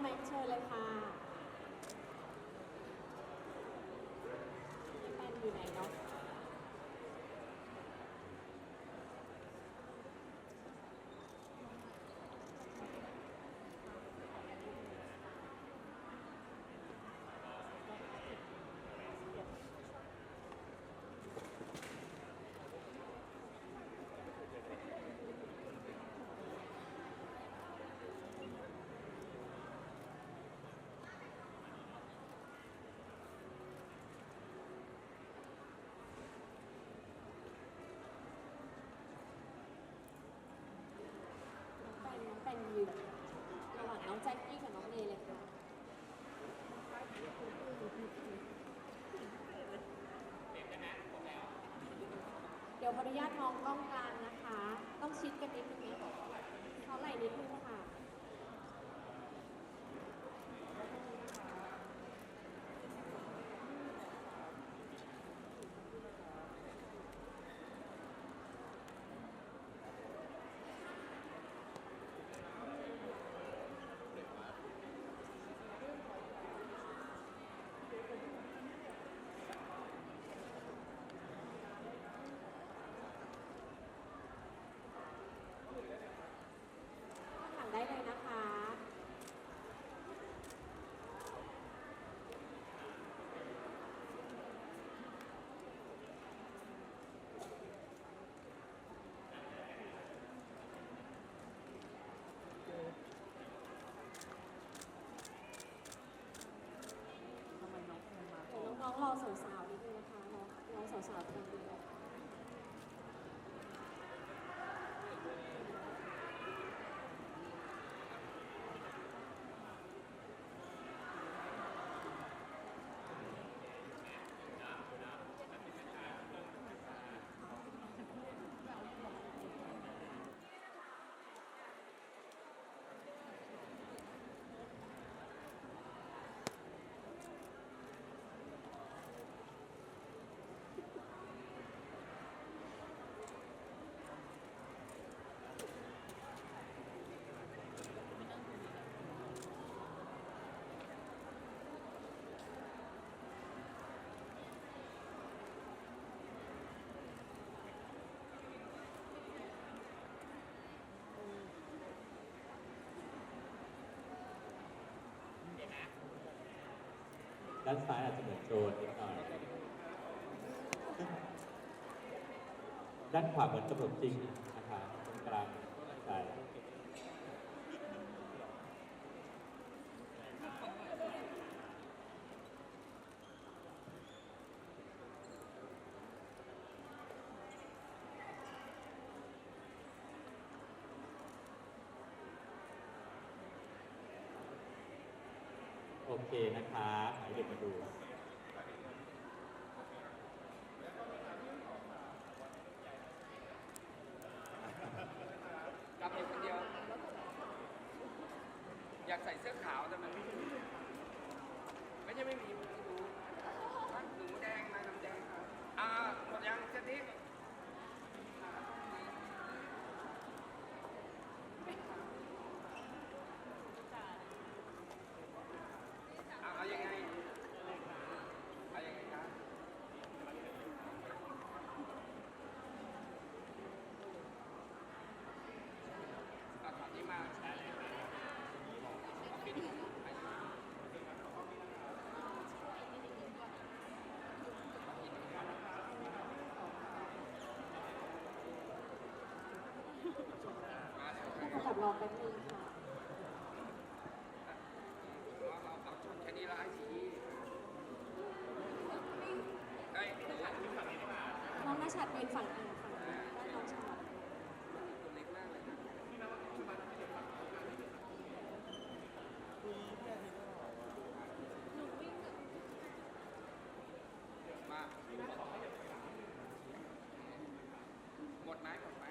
น้องแม็กซ์เชิญเลยค่ะพี่แป้นอยู่ไหนเนาะ น้องแป้นน้องแป้นอยู่ระหว่างน้องแจ็คกี้กับน้องเนยเลยค่ะ เดี๋ยวข ออนุญาตมองกล้องกลางนะคะ ต้องชิดกันนิดนึงนะเขาไหล่นิดนึงค่ะ ถามได้เลยนะคะ ทำไมน้องไม่มา เดี๋ยวน้องๆ รอสาวๆนิดนึงนะคะรองน้อสาวๆกำลังดูเลย ด้านซ้ายอาจจะเหมือนโจรนิดหน่อย ด้านขวาเหมือนกำหนดจริงนะคะตรงกลางใช่โอ เคนะคะหมายเด็กมาดูกลับอยู่คนเดียว อยากใส่เสื้อขาวแต่มันไม่ไม่ใช่ไม่มีมันดูว่าหนูแดงมาน้ำแดงครับอ่าหมดยังเส้นนี้อะเอายังไงเอายังไงครับเอาถอดนี้มาเอาปิดให้ มาแล้ว ผู้กำกับรอแป๊บนึงค่ะ เอาเอาเอาชุดแค่นี้ละไอ้สีเฮ้ยหนู น้องนาชัดยืนฝั่งอ่างฝั่งนี้ด้านน้องชาลอต ตัวเล็กมากเลยนะมาหมดไหมหมดไหม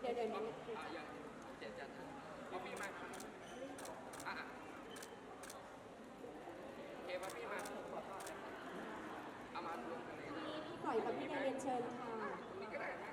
เดี๋ยวเดี๋ยวนี้อะยังเจ็ดจัดเอาพี่มาอะอะโอเคป่ะพี่มาเอามารวมกันเลยพี่พี่ก่อยกับพี่เนยเรียนเชิญค่ะ ตรงนี้ก็ได้นะ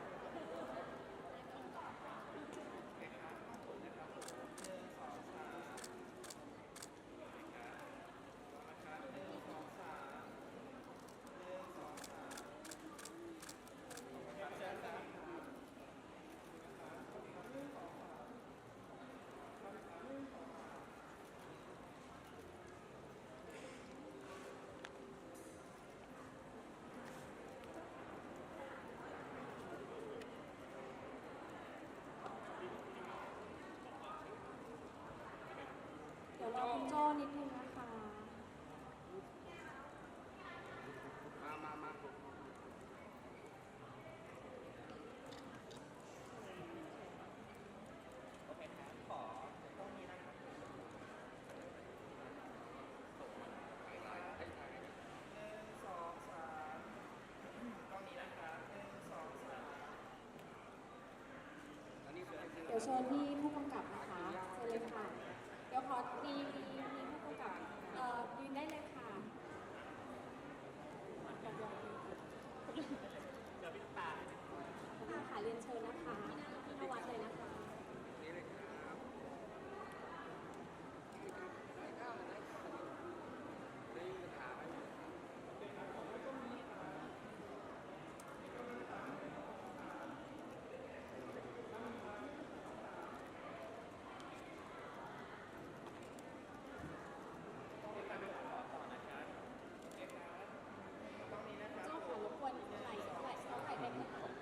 เดี๋ยวรอคุณโจ้ นิดนึงนะคะ มามามาเดี๋ยวเชิญที่ผู้กำกับนะคะเชิญเลยค่ะ เดี๋ยวขอมีมีมีผู้กำกับเอ่อยืนได้เลยค่ะค่ะค่ะเรียนเชิญนะคะที่นวัดเลยนะคะ นี่เลยครับได้ข้าวเลยนะได้ยินปัญหาไหม โจ้ขอรบกวนไหลไหลเขาไหลไปข้างหลัง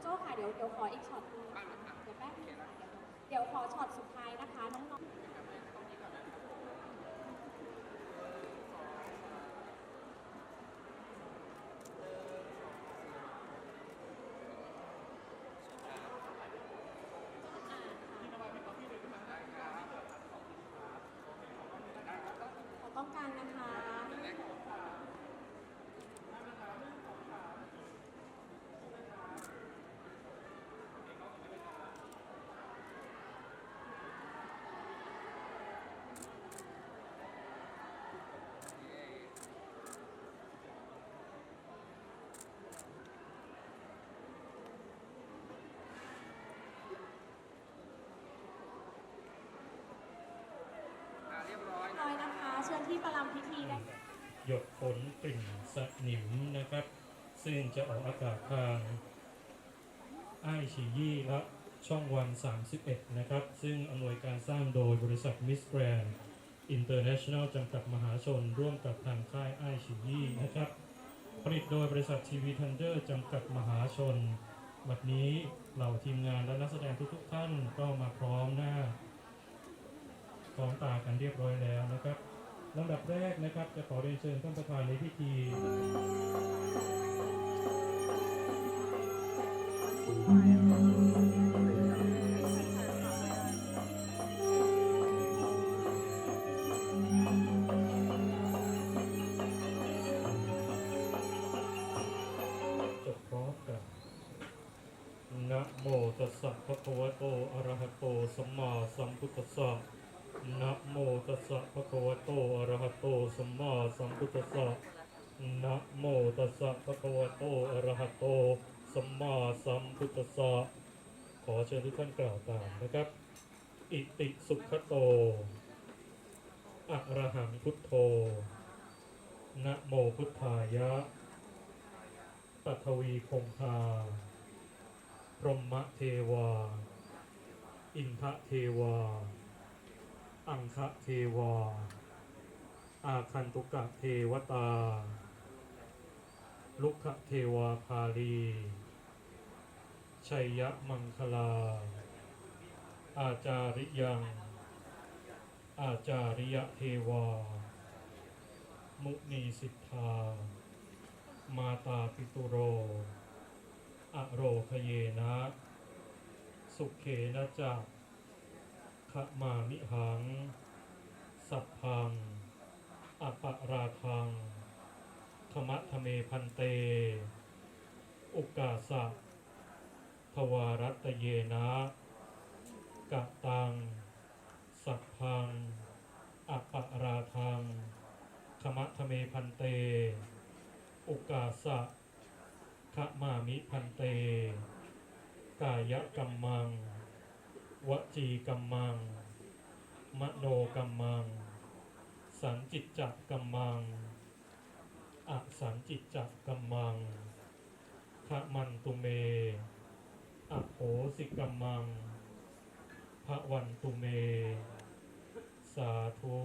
โจ้ค่ะ เดี๋ยวเดี๋ยวขออีกช็อตนึงนะคะเดี๋ยวแป๊บนึงเดี๋ยวขอช็อตสุดท้ายนะคะน้องๆ ขอต้องการนะคะ อ่าเรียบร้อย เรียบร้อยนะคะ เชิญที่ประลำพิธีได้หยดฝนกลิ่นสนิมนะครับ ซึ่งจะออกอากาศทางไอชียี่และช่องวัน 31 นะครับ ซึ่งอำนวยการสร้างโดยบริษัทมิสแกรนอินเตอร์เนชั่นแนลจำกัดมหาชน ร่วมกับทางค่ายไอชียี่นะครับ ผลิตโดยบริษัททีวีทันเดอร์จำกัดมหาชน บัดนี้เหล่าทีมงานและนักแสดงทุกๆท่านก็มาพร้อมหน้าพร้อมตากันเรียบร้อยแล้วนะครับ ลำดับแรกนะครับจะขอเรียนเชิญท่านประธานในพิธีจบพร้อมกันนะโมตัสสะภะคะวะโตอะระหะโตสัมมาสัมพุทธัสสะ นะโมตัสสะภะคะวะโตอะระหะโตสัมมาสัมพุทธัสสะนะโมตัสสะภะคะวะโตอะระหะโตสัมมาสัมพุทธัสสะขอเชิญทุกท่านกล่าวตามนะครับ อิติสุขโตอะระหังพุทโธนะโมพุทธายะปัทวีคงคาพรหมเทวา อินทะเทวา อังคะเทวา อาคันตุกะเทวตา ลุกขเทวาภาลีชัยยะมังคลา อาจาริยัง อาจาริยเทวา มุนีสิทธา มาตาปิตุโร อโรคเยนะ สุเขนะจัก ขมามิหัง สัพพัง อปราคังธรรมะทะเมพันเต อุกาสะทวารัตเยนะกะตัง สัพพัง อปราคังธรรมะทะเมพันเต อุกาสะขมามิพันเต กายกัมมัง วจีกัมมัง มโนกัมมัง สันจิตจักกัมมัง อสันจิตจักกัมมังขมันตุเม อโหสิกัมมังพระวันตุเม สาธุ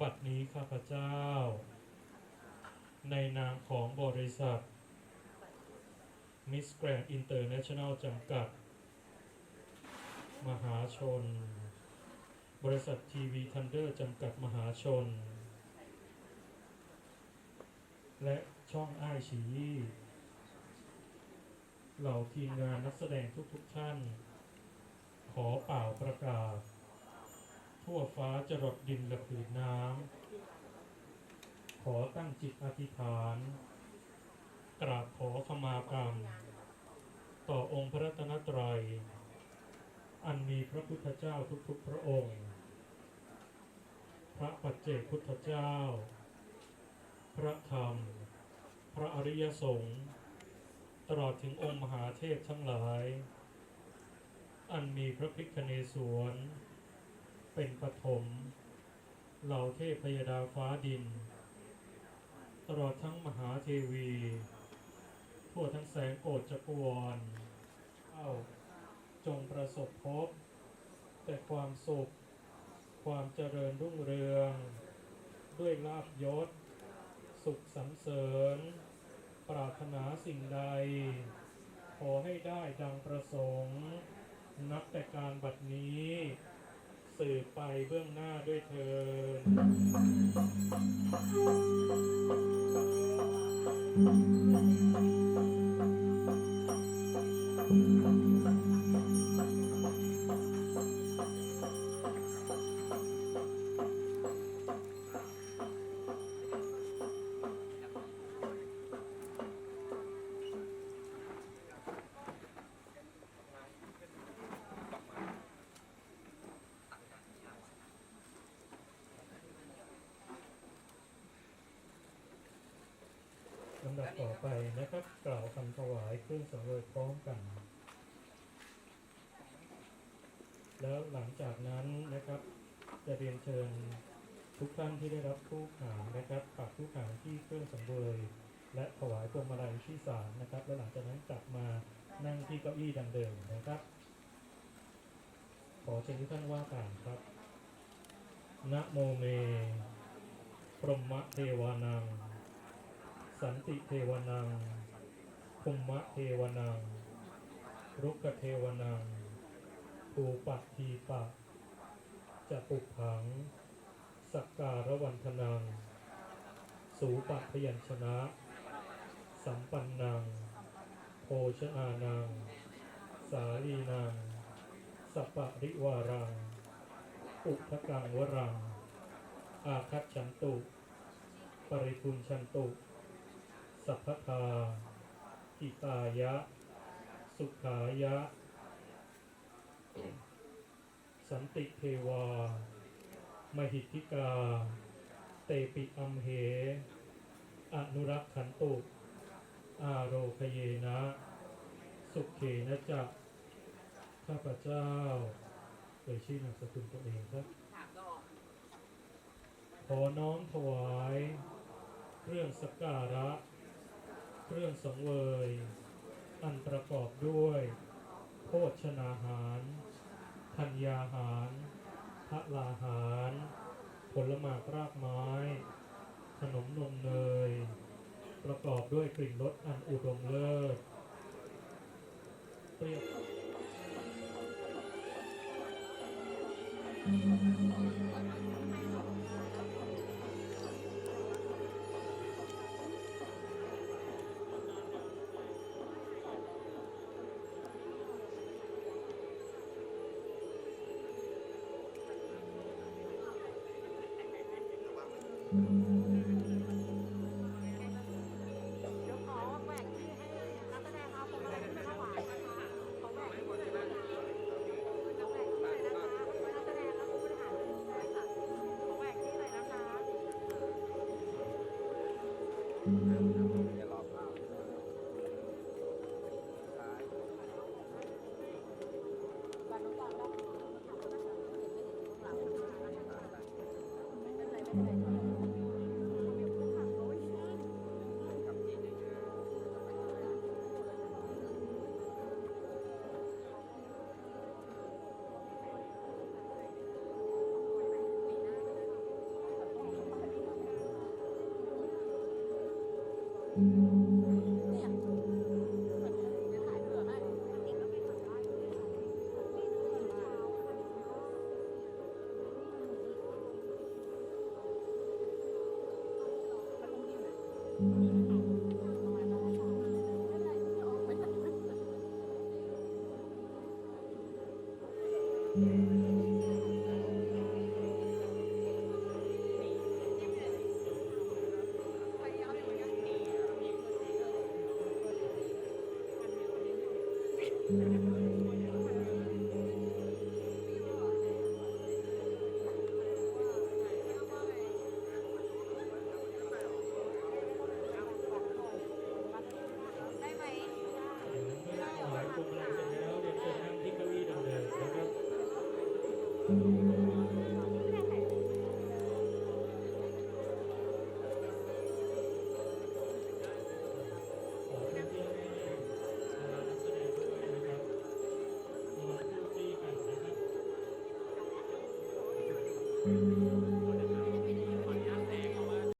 บัดนี้ข้าพเจ้า ในนามของบริษัท Miss Grand International จำกัด มหาชน บริษัททีวีทันเดอร์จำกัดมหาชน และช่องอ้ายฉีเหล่าทีมงานนักแสดงทุกๆทท่าน ขอเป่าประกาศ ทั่วฟ้าจรดดินและผืนน้ำ ขอตั้งจิตอธิษฐาน กราบขอขมากรรม ต่อองค์พระรัตนตรัย อันมีพระพุทธเจ้าทุกๆพระองค์ พระปัจเจกพุทธเจ้า พระธรรม พระอริยสงฆ์ตลอดถึงองค์มหาเทพทั้งหลาย อันมีพระพิคเนศวรเป็นปฐมเหล่าเทพพยดาฟ้าดิน ตลอดทั้งมหาเทวี ทั่วทั้งแสงโกฏจักรวาลเอ้า จงประสบพบ แต่ความสุข ความเจริญรุ่งเรือง ด้วยลาบยศ สุขสรรเสริญ ปรารถนาสิ่งใด ขอให้ได้ดังประสงค์ นับแต่การบัดนี้สืบไปเบื้องหน้าด้วยเถิดำดับต่อไปนะครับ กล่าวคำถวายเครื่องสังเวยพร้อมกัน แล้วหลังจากนั้นนะครับ จะเรียนเชิญทุกท่านที่ได้รับทูกหางนะครับปักทูกหางที่เครื่องสังเวยและถวายพวงมาลัยที่ศาลนะครับ แล้วหลังจากนั้นกลับมานั่งที่เก้าอี้ดังเดิมนะครับ ขอเชิญทุกท่านว่าตามครับนะโมเม พรหมเทวานัง สันติเทวนังภูมะเทวนังรุกเทวนังภูปัตทีปะจะปุกผัง สักการวันธนังสูปะพยัญชนะ สัมปันนังโภชนานังสาลีนังสัปปะริวารังอุทกังวรัง อาคัตฉันตุ ปริพุนชันตุ สัพพทาอิตายะ สุขายะ สันติเทวา มหิทธิกา เตปิอัมเห อนุรักขันตุอาโรคเยนะ สุขเขนะจักข้าพเจ้าเอ่ยชื่อนามสกุลตัวเองครับ ขอน้อมถวาย เครื่องสักการะ เครื่องสังเวย อันประกอบด้วย โภชนาหาร ธัญญาหารพระลาหาร ผลไม้รากไม้ ขนมนมเนย ประกอบด้วยกลิ่นรสอันอุดมเลิศเปรียว